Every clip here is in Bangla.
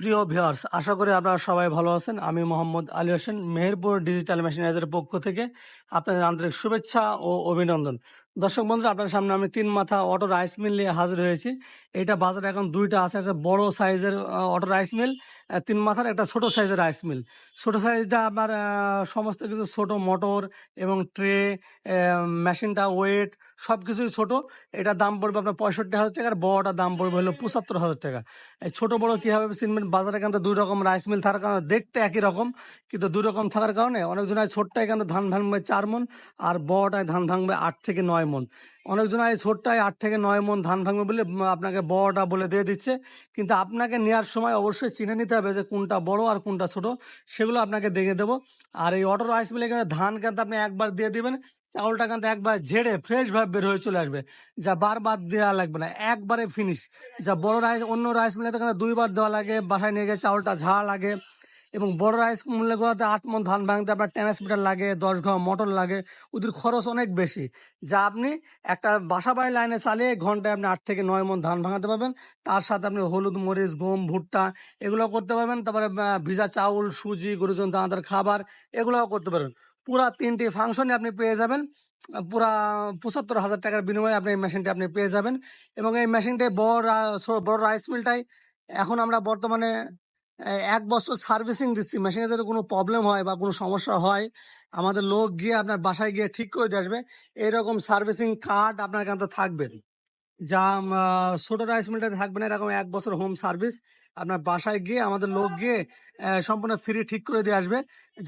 প্রিয় ভিওয়ার্স আশা করি আপনারা সবাই ভালো আছেন। আমি মোহাম্মদ আলী হোসেন, মেহেরপুর ডিজিটাল মেশিনাইজের পক্ষ থেকে আপনাদের আন্তরিক শুভেচ্ছা ও অভিনন্দন। দর্শক বন্ধুরা আপনার সামনে আমি তিন মাথা অটো রাইস মিল নিয়ে হাজির হয়েছি। এটা বাজারে এখন দুইটা আছে, একটা বড় সাইজের অটো রাইস মিল তিন মাথার একটা ছোট সাইজের রাইস মিল ছোট সাইজটা আপনার সমস্ত কিছু ছোট মোটর এবং ট্রে মেশিনটা ওয়েট সব কিছুই ছোট। এটা দাম পড়বে আপনার পঁয়ষট্টি হাজার টাকা, আর বড়টার দাম পড়বে হলো পঁচাত্তর হাজার টাকা। এই ছোট বড় কীভাবে চিনবেন? বাজারে কিন্তু দুই রকম রাইস মিল থাকার কারণে দেখতে একই রকম, কিন্তু দুই রকম থাকার কারণে অনেকজন হয় ছোটটায় কিন্তু ধান ভাঙবে চার মন, আর বড়টায় ধান ভাঙবে আট থেকে নয় মন। অনেকজন হয় ছোটটায় আট থেকে নয় মন ধান ভাঙবে বলে আপনাকে বড়টা বলে দিয়ে দিচ্ছে। কিন্তু আপনাকে নেওয়ার সময় অবশ্যই চিনে নিতে হবে যে কোনটা বড় আর কোনটা ছোট, সেগুলো আপনাকে দেখে দেবো। আর এই অটো রাইস মিলে কিন্তু ধান কিন্তু আপনি একবার দিয়ে দিবেন, চাউলটা কিন্তু একবার ঝেড়ে ফ্রেশভাবে বের হয়ে চলে আসবে। যা বারবার দেওয়া লাগবে না, একবারে ফিনিশ যা বড় রাইস, অন্য রাইস মিলে কিন্তু দুইবার দেওয়া লাগে, বাসায় নিয়ে গিয়ে চাউলটা ঝাড় লাগে। এবং বড় রাইস মিলগুলোতে আট মন ধান ভাঙতে আপনার ট্রান্সমিটার লাগে, দশ ঘর মোটর লাগে ওদের খরচ অনেক বেশি। যা আপনি একটা বাসা বাড়ি লাইনে চালিয়ে ঘন্টায় আপনি আট থেকে নয় মন ধান ভাঙাতে পারবেন। তার সাথে আপনি হলুদ, মরিচ, গম, ভুট্টা এগুলো করতে পারবেন। তারপরে ভিজা চাউল, সুজি গরুজন দানাদার খাবার এগুলোও করতে পারবেন। পুরা তিনটি ফাংশনে আপনি পেয়ে যাবেন। পুরা পঁচাত্তর হাজার টাকার বিনিময়ে আপনি এই মেশিনটি আপনি পেয়ে যাবেন। এবং এই মেশিনটাই বড় বড় রাইস মিলটাই এখন আমরা বর্তমানে এক বছর সার্ভিসিং দিচ্ছি। মেশিনে যদি কোনো প্রবলেম হয় বা কোনো সমস্যা হয়, আমাদের লোক গিয়ে আপনার বাসায় গিয়ে ঠিক করে দিয়ে আসবে। এরকম সার্ভিসিং কার্ড আপনার কাছে থাকবে যা ছোট রাইস মিলটাতে থাকবে না, এরকম এক বছর হোম সার্ভিস আপনার বাসায় গিয়ে, আমাদের লোক গিয়ে সম্পূর্ণ ফ্রি ঠিক করে দিয়ে আসবে।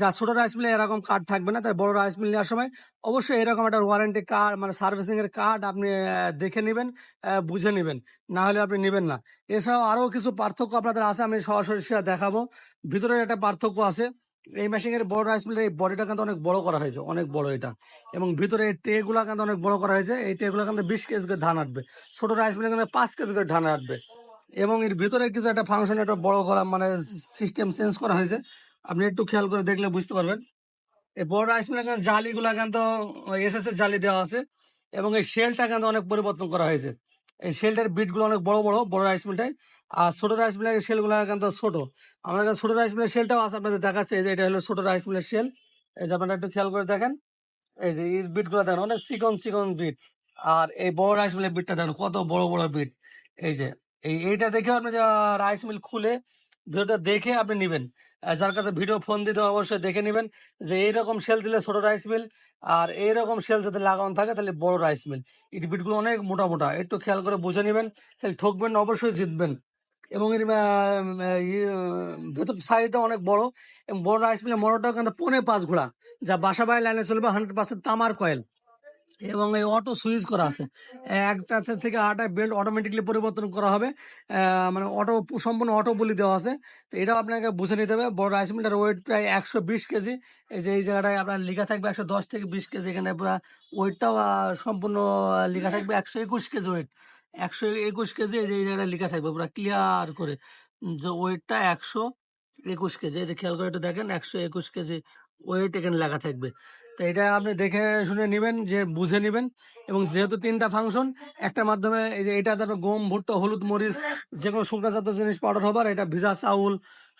যা ছোট রাইস মিলে এরকম কার্ড থাকবে না, তাই বড় রাইস মিল নেওয়ার সময় অবশ্যই এরকম একটা ওয়ারেন্টি কার্ড মানে সার্ভিসিং এর কার্ড আপনি দেখে নেবেন বুঝে নেবেন। না হলে আপনি নেবেন না। এছাড়াও আরও কিছু পার্থক্য আপনাদের আছে, আমি সরাসরি সেটা দেখাবো। ভিতরে একটা পার্থক্য আছে। এই মেশিনের বড় রাইস মিলের এই বডিটা কিন্তু অনেক বড় করা হয়েছে, অনেক বড় এটা। এবং ভিতরে এই ট্রে গুলা কিন্তু অনেক বড় করা হয়েছে, এই ট্রে গুলা কিন্তু বিশ কেজি করে ধান আটবে। ছোট রাইস মিলে কিন্তু পাঁচ কেজি করে ধান আটবে। এবং এর ভিতরে কিছু একটা ফাংশন একটা বড় করা মানে সিস্টেম চেঞ্জ করা হয়েছে, আপনি একটু খেয়াল করে দেখলে বুঝতে পারবেন। এই বড় রাইস মিলে কিন্তু জালিগুলা কিন্তু এস এস এর জালি দেওয়া আছে, এবং এই শেলটা কিন্তু অনেক পরিবর্তন করা হয়েছে। এই শেলটার বিটগুলো অনেক বড় বড় বড় রাইস মিলটাই আর ছোট রাইস মিলের শেলগুলো কিন্তু ছোট। আমার কাছে ছোট রাইস মিলের শেলটাও আছে আপনাদের দেখাচ্ছে যে এটা হলো ছোট রাইস মিলের শেল এই যে আপনারা একটু খেয়াল করে দেখেন, এই যে এই বিটগুলো দেখেন, অনেক চিকন চিকন বিট আর এই বড় রাইস মিলের বিটটা দেখেন, কত বড় বড় বিট এই যে, এই এইটা দেখে আপনি রাইস মিল খুলে ভিডিওটা দেখে আপনি নেবেন। যার কাছে ভিডিও ফোন দিতে অবশ্যই দেখে নেবেন যে এইরকম সেল দিলে ছোট রাইস মিল আর এইরকম সেল যদি লাগানো থাকে তাহলে বড় রাইস মিল এই বিটগুলো অনেক মোটা মোটা একটু খেয়াল করে বুঝে নেবেন তাহলে ঠকবেন অবশ্যই জিতবেন। এবং এর ইয়ে, ভেতর সাইডটা অনেক বড় এবং বড় রাইস মিলের মোটরটা কিন্তু পনে পাঁচ ঘোড়া যা বাসা বাড়ি লাইনে চলবে হান্ড্রেড পার্সেন্ট তামার কয়েল এবং এই অটো সুইচ করা আছে। একটা থেকে আটা বেল্ট অটোমেটিকলি পরিবর্তন করা হবে। মানে অটো সম্পূর্ণ অটো বলি দেওয়া আছে। তো এটাও আপনাকে বুঝে নিতে হবে। বড় রাইস মিলটার ওয়েট প্রায় একশো বিশ কেজি। এই যে, এই জায়গাটায় আপনার লেখা থাকবে একশো দশ থেকে বিশ কেজি। এখানে পুরো ওয়েটটাও সম্পূর্ণ লেখা থাকবে একশো একুশ কেজি ওয়েট একশো একুশ কেজি, এই যে, এই জায়গায় লেখা থাকবে পুরো ক্লিয়ার করে। যে ওয়েটটা একশো একুশ কেজি। এই যে, খেয়াল করে একটু দেখেন, একশো একুশ কেজি ওয়েট এখানে লেখা থাকবে। তো এটা আপনি দেখে শুনে নেবেন, যে বুঝে নেবেন। এবং যেহেতু তিনটা ফাংশন একটা মাধ্যমে এই যে এটা তারপর গম, ভুট্টা, হলুদ, মরিচ যে কোনো শুকনো জাতীয় জিনিস পাউডার হবে আর এটা ভিজা চাউল,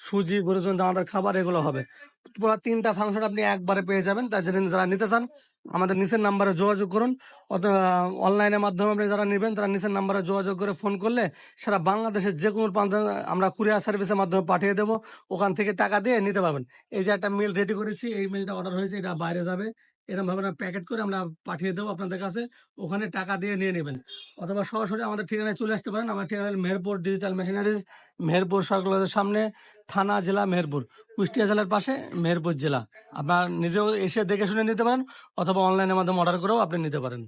সুজি গরুজন দানাদার খাবার, এগুলো হবে। পুরো তিনটা ফাংশন আপনি একবারে পেয়ে যাবেন। তাই জন্য যারা নিতে চান, আমাদের নিচের নাম্বারে যোগাযোগ করুন, অথবা অনলাইনের মাধ্যমে আপনি যারা নেবেন, তারা নিচের নাম্বারে যোগাযোগ করে ফোন করলে সারা বাংলাদেশের যে কোনো প্রান্তে, আমরা কুরিয়ার সার্ভিসের মাধ্যমে পাঠিয়ে দেবো। ওখান থেকে টাকা দিয়ে নিতে পারবেন। এই যে একটা মিল রেডি করেছি, এই মিলটা অর্ডার হয়েছে, এটা বাইরে যাবে। এরকম ভাবে প্যাকেট করে আমরা পাঠিয়ে দেবো আপনাদের কাছে, ওখানে টাকা দিয়ে নিয়ে নেবেন। অথবা সরাসরি আমাদের ঠিকানায় চলে আসতে পারেন, আমার ঠিকানা মেহেরপুর ডিজিটাল মেশিনারিজ মেহেরপুর সরকার সামনে, থানা জেলা মেহেরপুর, কুষ্টিয়া জেলার পাশে মেহেরপুর জেলা। আপনার নিজেও এসে দেখে শুনে নিতে পারেন, অথবা অনলাইনের মাধ্যমে অর্ডার করেও আপনি নিতে পারেন।